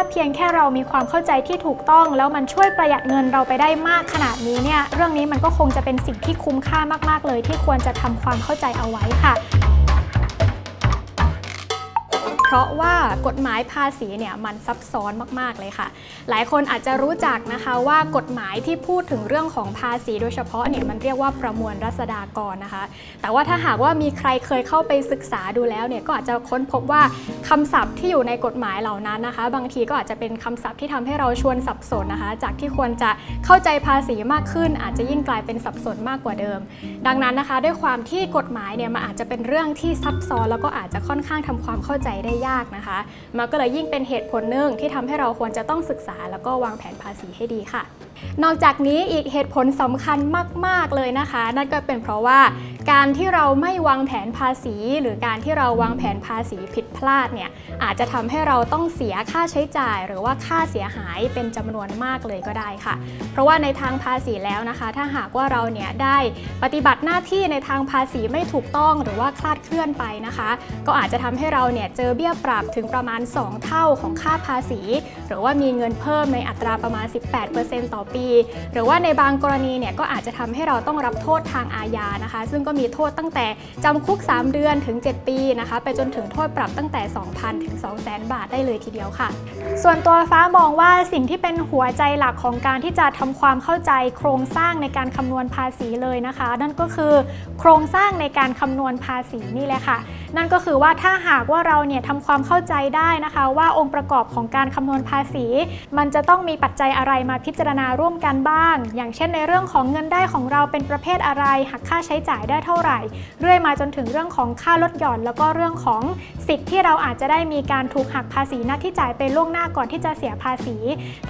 าเพียงแค่เรามีความเข้าใจที่ถูกต้อง แล้วมันช่วยประหยัดเงินเราไปได้มากขนาดนี้เนี่ยเรื่องนี้มันก็คงจะเป็นสิ่งที่คุ้มค่ามาก ๆ เลย ที่ควรจะทำความเข้าใจเอาไว้ค่ะ เพราะว่ากฎหมายภาษีเนี่ยมันซับซ้อนมากๆเลยค่ะ หลายคนอาจจะรู้จักนะคะว่ากฎหมายที่พูดถึงเรื่องของภาษีโดยเฉพาะเนี่ยมันเรียกว่าประมวลรัษฎากรนะคะ แต่ว่าถ้าหากว่ามีใครเคยเข้าไปศึกษาดูแล้วเนี่ยก็อาจจะค้นพบว่าคำศัพท์ที่อยู่ในกฎหมายเหล่านั้นนะคะ บางทีก็อาจจะเป็นคำศัพท์ที่ทำให้เราชวนสับสนนะคะ จากที่ควรจะเข้าใจภาษีมากขึ้น อาจจะยิ่งกลายเป็นสับสนมากกว่าเดิม ดังนั้นนะคะ ด้วยความที่กฎหมายเนี่ยมันอาจจะเป็นเรื่องที่ซับซ้อนแล้วก็อาจจะค่อนข้างทำความเข้าใจได้ยากนะคะ มันก็เลยยิ่งเป็นเหตุผลหนึ่งที่ทำให้เราควรจะต้องศึกษา แล้วก็วางแผนภาษีให้ดีค่ะ นอกจากนี้อีกเหตุผลสำคัญมาก ๆเลยนะคะ นั่นก็เป็นเพราะว่าการที่เราไม่วางแผนภาษี หรือการที่เราวางแผนภาษีผิดพลาดเนี่ยอาจจะทำให้เราต้องเสียค่าใช้จ่าย หรือว่าค่าเสียหายเป็นจำนวนมากเลยก็ได้ค่ะ เพราะว่าในทางภาษีแล้วนะคะ ถ้าหากว่าเราเนี่ยได้ปฏิบัติหน้าที่ในทางภาษีไม่ถูกต้องหรือว่าคลาดเคลื่อนไปนะคะ ก็อาจจะทำให้เราเนี่ยเจอเบี้ยปรับถึงประมาณ 2 เท่าของค่าภาษี หรือว่ามีเงินเพิ่มในอัตราประมาณ 18%ต่อปี หรือว่าในบางกรณีเนี่ยก็อาจจะทำให้เราต้องรับโทษทางอาญานะคะ ซึ่งก็็มีโทษตั้งแต่จำคุก 3 เดือนถึง 7 ปีนะคะ ไปจนถึงโทษปรับตั้งแต่ 2,000 ถึง 200,000 บาทได้เลยทีเดียวค่ะ ส่วนตัวฟ้ามองว่าสิ่งที่เป็นหัวใจหลักของการที่จะทำความเข้าใจโครงสร้างในการคำนวณภาษีเลยนะคะ นั่นก็คือโครงสร้างในการคำนวณภาษีนี่แหละค่ะ นั่นก็คือว่าถ้าหากว่าเราเนี่ยทำความเข้าใจได้นะคะ ว่าองค์ประกอบของการคำนวณภาษี มันจะต้องมีปัจจัยอะไรมาพิจารณาร่วมกันบ้าง อย่างเช่นในเรื่องของเงินได้ของเราเป็นประเภทอะไรหักค่าใช้จ่ายได้เท่าไหร่ เรื่อยมาจนถึงเรื่องของค่าลดหย่อน แล้วก็เรื่องของสิทธิ์ที่เราอาจจะได้มีการถูกหักภาษีหน้าที่จ่ายไปล่วงหน้าก่อนที่จะเสียภาษี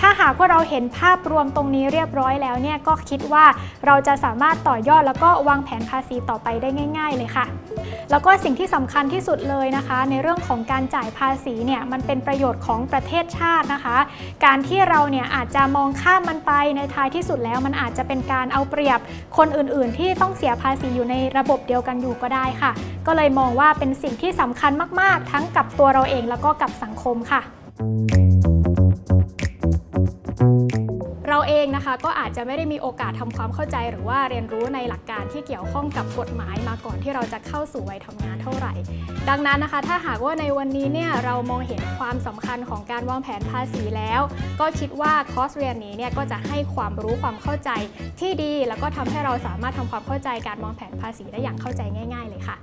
ถ้าหากว่าเราเห็นภาพรวมตรงนี้เรียบร้อยแล้วเนี่ยก็คิดว่าเราจะสามารถต่อยอดแล้วก็วางแผนภาษีต่อไปได้ง่าย ๆ เลยค่ะ แล้วก็สิ่งที่สำคัญที่สุดเลยนะคะ ในเรื่องของการจ่ายภาษีเนี่ยมันเป็นประโยชน์ของประเทศชาตินะคะ การที่เราเนี่ยอาจจะมองข้ามมันไปในท้ายที่สุดแล้ว มันอาจจะเป็นการเอาเปรียบคนอื่น ๆ ที่ต้องเสียภาษีอยู่ในระบบเดียวกันอยู่ก็ได้ค่ะ ก็เลยมองว่าเป็นสิ่งที่สำคัญมาก ๆ ทั้งกับตัวเราเองแล้วก็กับสังคมค่ะเร ก็อาจจะไม่ได้มีโอกาสทำความเข้าใจ หรือว่าเรียนรู้ในหลักการที่เกี่ยวข้องกับกฎหมายมาก่อนที่เราจะเข้าสู่วัยทำงานเท่าไหร่ ดังนั้นนะคะ ถ้าหากว่าในวันนี้เนี่ยเรามองเห็นความสำคัญของการวางแผนภาษีแล้ว ก็คิดว่าคอร์สเรียนนี้เนี่ยก็จะให้ความรู้ความเข้าใจที่ดี แล้วก็ทำให้เราสามารถทำความเข้าใจการวางแผนภาษีได้อย่างเข้าใจง่าย ๆ เลยค่ะ